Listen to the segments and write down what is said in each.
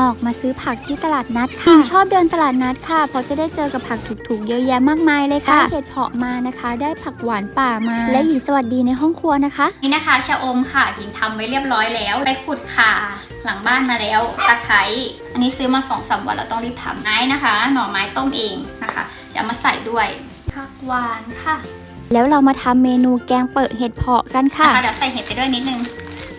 ออกมาซื้อผักที่ตลาดนัดค่ะหญิงชอบเดินตลาดนัดค่ะ เพราะจะได้เจอกับผักถูกๆเยอะแยะมากมายเลยค่ะได้เห็ดเพาะมานะคะ ได้ผักหวานป่ามา และหญิงสวัสดีในห้องครัวนะคะ นี่นะคะชะอมค่ะหญิงทำไว้เรียบร้อยแล้วไปขุดข่าหลังบ้านมาแล้วตะไคร้อันนี้ซื้อมาสองสามวันแล้วต้องรีบทำไม้นะคะ หน่อไม้ต้มเองนะคะเดี๋ยวเอามาใส่ด้วยผักหวานค่ะ แล้วเรามาทำเมนูแกงเปิดเห็ดเพาะกันค่ะนะคะเดี๋ยวใส่เห็ดไปด้วยนิดนึง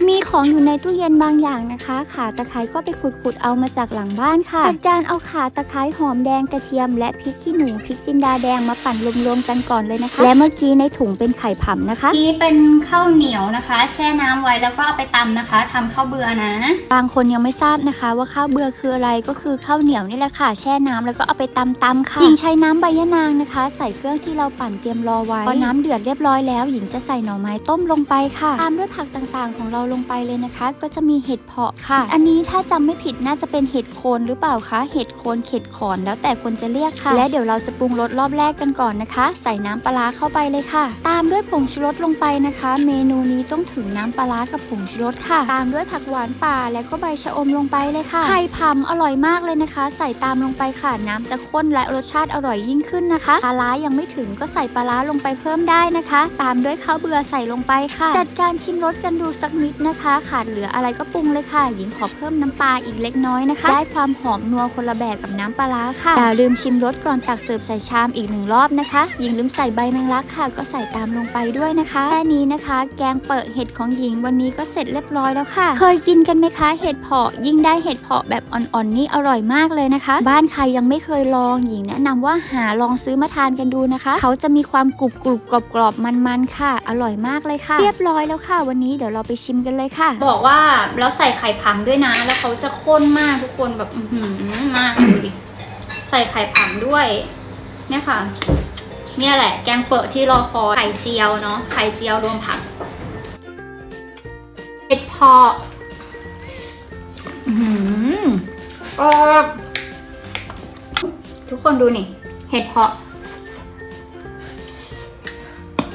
มีของอยู่ในตู้เย็นบางอย่างนะคะ ขาตะไคร้ก็ไปขุดๆเอามาจากหลังบ้านค่ะจัดการเอาขาตะไคร้หอมแดงกระเทียม และพริกขี้หนูพริกจินดาแดงมาปั่นรวมๆกันก่อนเลยนะคะ และเมื่อกี้ในถุงเป็นไข่ผำนะคะนี่เป็นข้าวเหนียวนะคะ แช่น้ำไว้แล้วก็เอาไปตำนะคะทำข้าวเบื่อนะ บางคนยังไม่ทราบนะคะ ว่าข้าวเบื่อคืออะไรก็คือข้าวเหนียวนี่แหละค่ะ แช่น้ำแล้วก็เอาไปตำตำค่ะหญิงใช้น้ำใบยะนางนะคะ ใส่เครื่องที่เราปั่นเตรียมรอไว้พอน้ำเดือดเรียบร้อยแล้วหญิงจะใส่หน่อไม้ต้มลงไปค่ะตามด้วยผักต่างๆ ของเราลงไปเลยนะคะ ก็จะมีเห็ดเพาะค่ะ อันนี้ถ้าจำไม่ผิดน่าจะเป็นเห็ดโคนหรือเปล่าคะ เห็ดโคนเข็ดขอนแล้วแต่คนจะเรียกค่ะ และเดี๋ยวเราจะปรุงรสรอบแรกกันก่อนนะคะ ใส่น้ำปลาเข้าไปเลยค่ะ ตามด้วยผงชูรสลงไปนะคะ เมนูนี้ต้องถึงน้ำปลากับผงชูรสค่ะ ตามด้วยผักหวานป่าแล้วก็ใบชะอมลงไปเลยค่ะไข่พำอร่อยมากเลยนะคะ ใส่ตามลงไปค่ะ น้ำจะข้นและรสชาติอร่อยยิ่งขึ้นนะคะปลายังไม่ถึงก็ใส่ปลาร้าลงไปเพิ่มได้นะคะ ตามด้วยข้าวเบื่อใส่ลงไปค่ะ จัดการชิมรสกันดูสักนิดนะคะ ขาดเหลืออะไรก็ปรุงเลยค่ะ หญิงขอเพิ่มน้ำปลาอีกเล็กน้อยนะคะ ได้ความหอมนัวคนละแบบกับน้ำปลาร้าค่ะอย่าลืมชิมรสก่อนตักเสิร์ฟใส่ชามอีกหนึ่งรอบนะคะ หญิงลืมใส่ใบแมงลักค่ะ ก็ใส่ตามลงไปด้วยนะคะแค่นี้นะคะ แกงเปิดเห็ดของหญิงวันนี้ก็เสร็จเรียบร้อยแล้วค่ะ เคยกินกันไหมคะ เห็ดเพาะยิ่งได้เห็ดเพาะแบบอ่อนๆนี่อร่อยมากเลยนะคะ บ้านใครยังไม่เคยลองหญิงแนะนำว่าหาลองซื้อมาทานกันดูนะคะ เขาจะมีความกรุบกรุบกรอบกรอบๆมันๆค่ะ อร่อยมากเลยค่ะ เรียบร้อยแล้วค่ะ วันนี้เดี๋ยวเราไปชิมกันเลยค่ะ บอกว่าแล้วใส่ไข่ผำด้วยนะ แล้วเขาจะข้นมากทุกคนแบบอื้อหือมากดูดิใส่ไข่ผำด้วย เนี่ยค่ะ เนี่ยแหละ แกงเปิดที่รอคอยไข่เจียวเนาะไข่เจียวรวมผักเห็ดเพาะอื้อหือกรอบทุกคนดูนี่ เห็ดเพาะ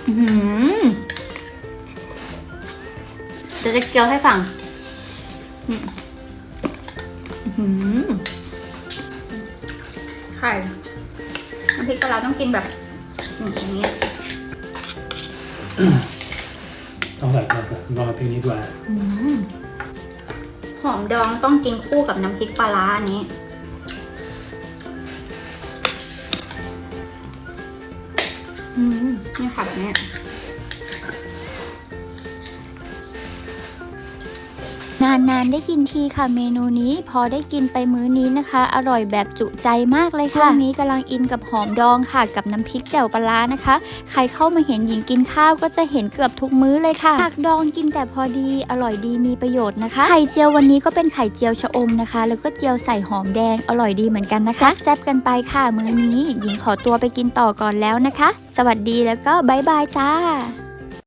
อื้อหือ เดี๋ยวจะเคี้ยวให้ฟังอืมอื้อหือไข่น้ำพริกปลาร้าต้องกินแบบอย่างเงี้ยต้องใส่ก่อนครับรอเพลงนี้ด้วยอืมหอมดองต้องกินคู่กับน้ำพริกปลาร้าอันนี้อืมนี่ค่ะแบบนี้ นานๆได้กินทีค่ะเมนูนี้ พอได้กินไปมื้อนี้นะคะ อร่อยแบบจุใจมากเลยค่ะช่วงนี้กำลังอินกับหอมดองค่ะ กับน้ำพริกแจ่วปลาร้านะคะ ใครเข้ามาเห็นหญิงกินข้าวก็จะเห็นเกือบทุกมื้อเลยค่ะผักดองกินแต่พอดีอร่อยดีมีประโยชน์นะคะ ไข่เจียววันนี้ก็เป็นไข่เจียวชะอมนะคะ แล้วก็เจียวใส่หอมแดงอร่อยดีเหมือนกันนะคะแซ่บกันไปค่ะมื้อนี้หญิงขอตัวไปกินต่อก่อนแล้วนะคะ สวัสดีแล้วก็บ๊ายบายจ้า